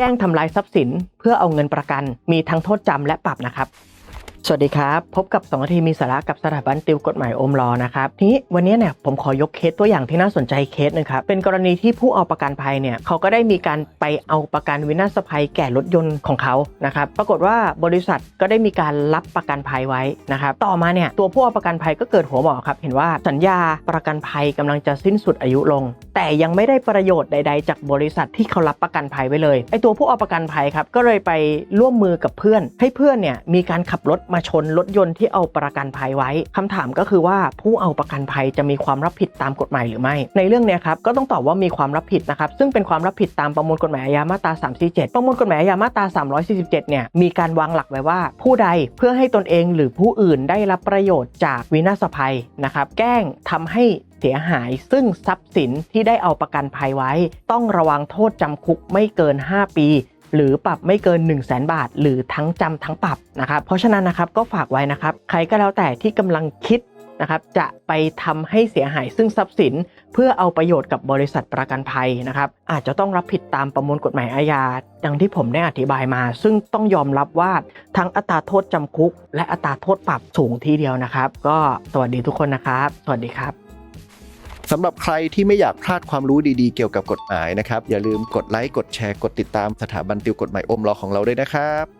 ล้งทำลายทรัพย์สิน เพื่อเอาเงินประกัน มีทั้งโทษจำและปรับนะครับสวัสดีครับ พบกับ2นาทีมีสาระกับสถาบันติวกฎหมายอมรอนะครับทีนี้วันนี้เนี่ยผมขอยกเคสตัวอย่างที่น่าสนใจเคสหนึงครับเป็นกรณีที่ผู้เอาประกันภัยเนี่ยเขาก็ได้มีการไปเอาประกันวินาศภัยแก่รถยนต์ของเขานะครับปรากฏว่าบริษัทก็ได้มีการรับประกันภัยไว้นะครับต่อมาเนี่ยตัวผู้เอาประกันภัยก็เกิดหัวหมอครับเห็นว่าสัญญาประกันภัยกำลังจะสิ้นสุดอายุลง แต่ยังไม่ได้ประโยชน์ใด ๆ จากบริษัทที่เขารับประกันภัยไว้เลยไอตัวผู้เอาประกันภัยครับก็เลยไปร่วมมือกับเพื่อน ให้เพื่อนเนี่ยมีการขับรถมาชนรถยนต์ที่เอาประกันภัยไว้คำถามก็คือว่าผู้เอาประกันภัยจะมีความรับผิดตามกฎหมายหรือไม่ ในเรื่องเนี้ยครับก็ต้องตอบว่ามีความรับผิดนะครับซึ่งเป็นความรับผิดตามประมวลกฎหมายอาญามาตรา 347 ประมวลกฎหมายอาญามาตรา 347 เนี่ยมีการวางหลักไว้ว่า ผู้ใดเพื่อให้ตนเองหรือผู้อื่นได้รับประโยชน์จากวินาศภัยนะครับแกล้งทำให้ เสียหาย ซึ่งทรัพย์สินที่ได้เอาประกันภัยไว้ ต้องระวังโทษจำคุกไม่เกิน 5 ปีหรือปรับไม่เกิน 1 0 0 0 0แบาท หรือทั้งจำทั้งปรับนะครับเพราะฉะนั้นนะครับก็ฝากไว้นะครับ ใครก็แล้วแต่ที่กำลังคิดนะครับจะไปทำให้เสียหายซึ่งทรัพย์สิน เพื่อเอาประโยชน์กับบริษัทประกันภัยนะครับ อาจจะต้องรับผิดตามประมวลกฎหมายอาญาดังที่ผมได้อธิบายมา ซึ่งต้องยอมรับว่าทั้งอัตราโทษจำคุก และอัตราโทษปรับสูงทีเดียวนะครับ ก็สวัสดีทุกคนนะครับ สวัสดีครับ สำหรับใครที่ไม่อยากพลาดความรู้ดีๆ เกี่ยวกับกฎหมายนะครับ อย่าลืมกดไลค์กดแชร์กดติดตามสถาบันติวกฎหมายอมรอของเราด้วยนะครับ